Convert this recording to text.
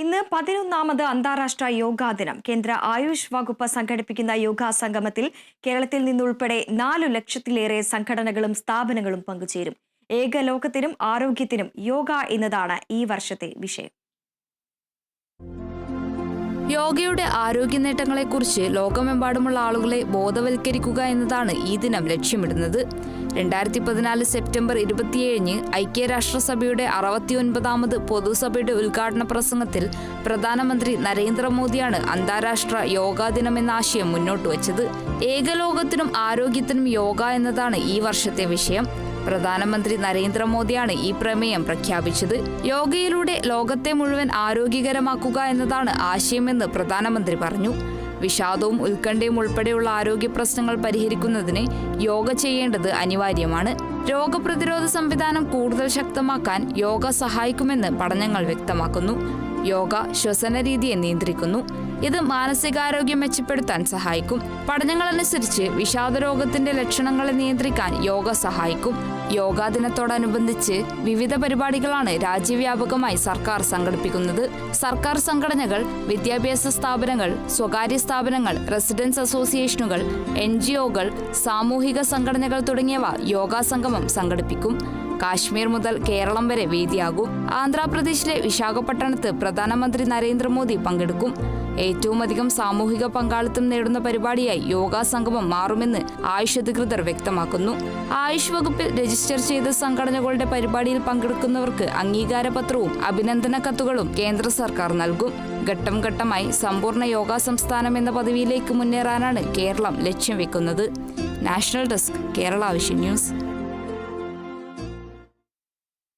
ഇന്ന് പതിനൊന്നാമത് അന്താരാഷ്ട്ര യോഗാ ദിനം. കേന്ദ്ര ആയുഷ് വകുപ്പ് സംഘടിപ്പിക്കുന്ന യോഗാ സംഗമത്തിൽ കേരളത്തിൽ നിന്നുൾപ്പെടെ നാലു ലക്ഷത്തിലേറെ സംഘടനകളും സ്ഥാപനങ്ങളും പങ്കുചേരും. ഏകലോകത്തിനും ആരോഗ്യത്തിനും യോഗ എന്നതാണ് ഈ വർഷത്തെ വിഷയം. യോഗയുടെ ആരോഗ്യ നേട്ടങ്ങളെക്കുറിച്ച് ലോകമെമ്പാടുമുള്ള ആളുകളെ ബോധവൽക്കരിക്കുക എന്നതാണ് ഈ ദിനം ലക്ഷ്യമിടുന്നത്. രണ്ടായിരത്തി പതിനാല് സെപ്റ്റംബർ ഇരുപത്തിയേഴിന് ഐക്യരാഷ്ട്രസഭയുടെ അറുപത്തിയൊൻപതാമത് പൊതുസഭയുടെ ഉദ്ഘാടന പ്രസംഗത്തിൽ പ്രധാനമന്ത്രി നരേന്ദ്രമോദിയാണ് അന്താരാഷ്ട്ര യോഗാ ദിനം എന്ന ആശയം മുന്നോട്ട് വച്ചത് ഏകലോകത്തിനും ആരോഗ്യത്തിനും യോഗ എന്നതാണ് ഈ വർഷത്തെ വിഷയം. പ്രധാനമന്ത്രി നരേന്ദ്രമോദിയാണ് ഈ പ്രമേയം പ്രഖ്യാപിച്ചത്. യോഗയിലൂടെ ലോകത്തെ മുഴുവൻ ആരോഗ്യകരമാക്കുക എന്നതാണ് ആശയമെന്ന് പ്രധാനമന്ത്രി പറഞ്ഞു. വിഷാദവും ഉത്കണ്ഠയും ഉൾപ്പെടെയുള്ള ആരോഗ്യ പ്രശ്നങ്ങൾ പരിഹരിക്കുന്നതിന് യോഗ ചെയ്യേണ്ടത് അനിവാര്യമാണ്. രോഗപ്രതിരോധ സംവിധാനം കൂടുതൽ ശക്തമാക്കാൻ യോഗ സഹായിക്കുമെന്ന് പഠനങ്ങൾ വ്യക്തമാക്കുന്നു. യോഗ ശ്വസന രീതിയെ നിയന്ത്രിക്കുന്നു. ഇത് മാനസികാരോഗ്യം മെച്ചപ്പെടുത്താൻ സഹായിക്കും. പഠനങ്ങളനുസരിച്ച് വിഷാദരോഗത്തിന്റെ ലക്ഷണങ്ങളെ നിയന്ത്രിക്കാൻ യോഗ സഹായിക്കും. യോഗാ ദിനത്തോടനുബന്ധിച്ച് വിവിധ പരിപാടികളാണ് രാജ്യവ്യാപകമായി സർക്കാർ സംഘടിപ്പിക്കുന്നത്. സർക്കാർ സംഘടനകൾ വിദ്യാഭ്യാസ സ്ഥാപനങ്ങൾ സ്വകാര്യ സ്ഥാപനങ്ങൾ റെസിഡൻസ് അസോസിയേഷനുകൾ എൻ സാമൂഹിക സംഘടനകൾ തുടങ്ങിയവ യോഗാ സംഗമം സംഘടിപ്പിക്കും. കാശ്മീർ മുതൽ കേരളം വരെ വേദിയാകും. ആന്ധ്രാപ്രദേശിലെ വിശാഖപട്ടണത്ത് പ്രധാനമന്ത്രി നരേന്ദ്രമോദി പങ്കെടുക്കും. ഏറ്റവും അധികം സാമൂഹിക പങ്കാളിത്തം നേടുന്ന പരിപാടിയായി യോഗാ സംഗമം മാറുമെന്ന് ആയുഷ് അധികൃതർ വ്യക്തമാക്കുന്നു. ആയുഷ് വകുപ്പിൽ രജിസ്റ്റർ ചെയ്ത സംഘടനകളുടെ പരിപാടിയിൽ പങ്കെടുക്കുന്നവർക്ക് അംഗീകാരപത്രവും അഭിനന്ദന കത്തുകളും കേന്ദ്ര സർക്കാർ നൽകും. ഘട്ടം ഘട്ടമായി സമ്പൂർണ യോഗാ സംസ്ഥാനം എന്ന പദവിയിലേക്ക് മുന്നേറാനാണ് കേരളം ലക്ഷ്യം വെക്കുന്നത്. National desk Kerala vision news.